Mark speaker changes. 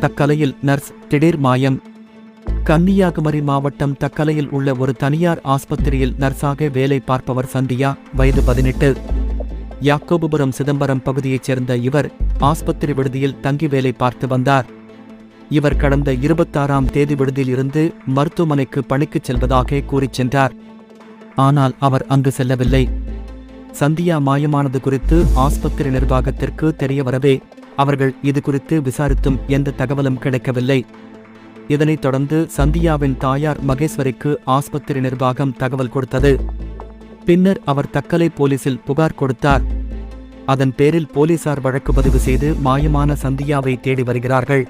Speaker 1: தக்கலையில் nurse திடீர் மாயம். கன்னியாகுமரி மாவட்டம் தக்கலையில் உள்ள ஒரு தனியார் ஆஸ்பத்திரியில் நர்ஸாக வேலை பார்ப்பவர் சந்தியா வயது பதினெட்டு. யாக்கோபுரம் சிதம்பரம் பகுதியைச் சேர்ந்த இவர் ஆஸ்பத்திரி விடுதியில் தங்கி வேலை பார்த்து வந்தார். இவர் கடந்த இருபத்தாறாம் தேதி விடுதியில் இருந்து மருத்துவமனைக்கு பணிக்குச் செல்வதாக கூறிச் சென்றார். ஆனால் அவர் அங்கு செல்லவில்லை. சந்தியா மாயமானது குறித்து ஆஸ்பத்திரி நிர்வாகத்திற்கு தெரியவரவே அவர்கள் இது குறித்து விசாரித்தும் எந்த தகவலும் கிடைக்கவில்லை. இதனைத் தொடர்ந்து சந்தியாவின் தாயார் மகேஸ்வரிக்கு ஆஸ்பத்திரி நிர்வாகம் தகவல் கொடுத்தது. பின்னர் அவர் தக்கலை போலீசில் புகார் கொடுத்தார். அதன் பேரில் போலீசார் வழக்கு பதிவு செய்து மாயமான சந்தியாவை தேடி வருகிறார்கள்.